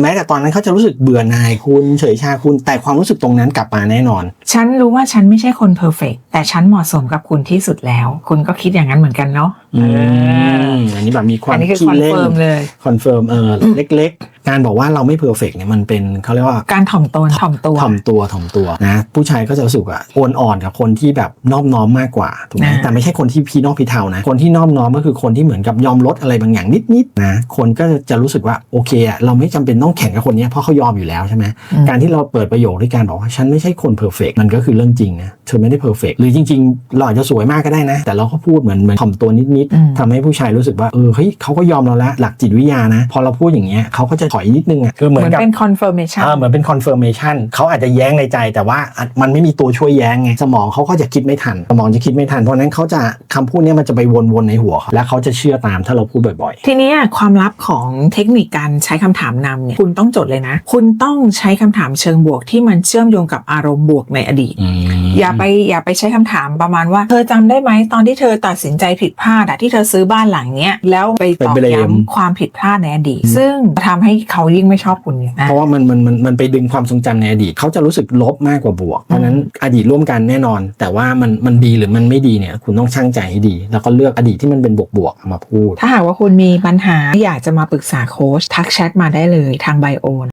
แม้แต่ตอนนั้นเขาจะรู้สึกเบื่อหน่ายคุณเฉยชาคุณ แต่ความรู้สึกตรงนั้นกลับมาแน่นอน ฉันรู้ว่าฉันไม่ใช่คนเพอร์เฟกแต่ฉันเหมาะสมกับคุณที่สุดแล้ว คุณก็คิดอย่างนั้นเหมือนกันเนาะอืเออมอันนี้แบบมีควาอัมนนี้คือขี้คอนเล่นเฟิร์มเลยคอนเฟิร์มเออเล็กๆ การบอกว่าเราไม่เพอร์เฟกเนี่ยมันเป็นเขาเรียกว่าการถ่อมตนถ่อมตัวถ่อมตัวถ่อมตัวนะผู้ชายก็จะรู้สึกว่าโอนอ่อนกับคนที่แบบนอบน้อมมากกว่าถูกไหมอ่าแต่ไม่ใช่คนที่พี่นอกพี่เทานะ คนที่นอบน้อมก็คือคนที่เหมือนกับยอมลดอะไรบางอย่างนิดๆนะคนก็จะรู้สึกว่าโอเคอะเราไม่จำเป็นต้องแข่งกับคนเนี้ยเพราะเขายอมอยู่แล้วใช่ไหมอืมการที่เราเปิดประโยคด้วยการบอกว่าฉันไม่ใช่คนเพอร์เฟกมันก็คือเรื่องจริงนะเธอไม่ได้เพอร์เฟกหรือจริงๆเราอาจจะสวยมากก็ได้นะ แต่เราก็พูดเหมือนเหมือนถ่อมตัวนิดอืมๆทำให้ผู้ชายรู้สึกว่าเออเฮ้ยเขาก็ยอมเราละหลักจิตวิทยานะ พอเราพูดอย่างเงี้ยเขาก็จะถอยนิดนึงอะคือเหเหมืมืออนนกับเป็น confirmation เออเหมือนเป็น confirmation เขาอาจจะแย้งในใจแต่ว่าอะมันไม่มีตัวช่วยแย้งไงสมองเขาก็จะคิดไม่ทัน สมองจะคิดไม่ทันเพราะฉะนั้นเขาจะคำพูดเนี้ยมันจะไปวนๆในหัวเขาและเขาจะเชื่อตามถ้าเราพูดบ่อยทีเนี้ยความลับของเทคนิคการใช้คำถามนำเนี่ยคุณต้องจดเลยนะ คุณต้องใช้คำถามเชิงบวกที่มันเชื่อมโยงกับอารมณ์บวกในอดีตๆอืมอย่าไปอย่าไปใช้คำถามประมาณว่า เธอจำได้ไหมตอนที่เธอตัดสินใจผิดพลาดอะที่เธอซื้อบ้านหลังเนี้ยแล้วไปตอกย้ำความผิดพลาดในอดีต ซึ่งทำให้เขายิ่งไม่ชอบคุณเนี่ยนะเพราะว่ามันมันมันมันไปดึงความทรงจำในอดีตเขาจะรู้สึกลบมากกว่าบวก เพราะฉะนั้นอดีตร่วมกันแน่นอน แต่ว่ามันมันดีหรือมันไม่ดีเนี่ย คุณต้องชั่งใจให้ดี แล้วก็เลือกอดีตที่มันเป็นบวกบวกๆเอามาพูด ถ้าหากว่าคุณมีปัญหาอยากจะมาปรึกษาโค้ชทักแชทมาได้เลยทางไบโอน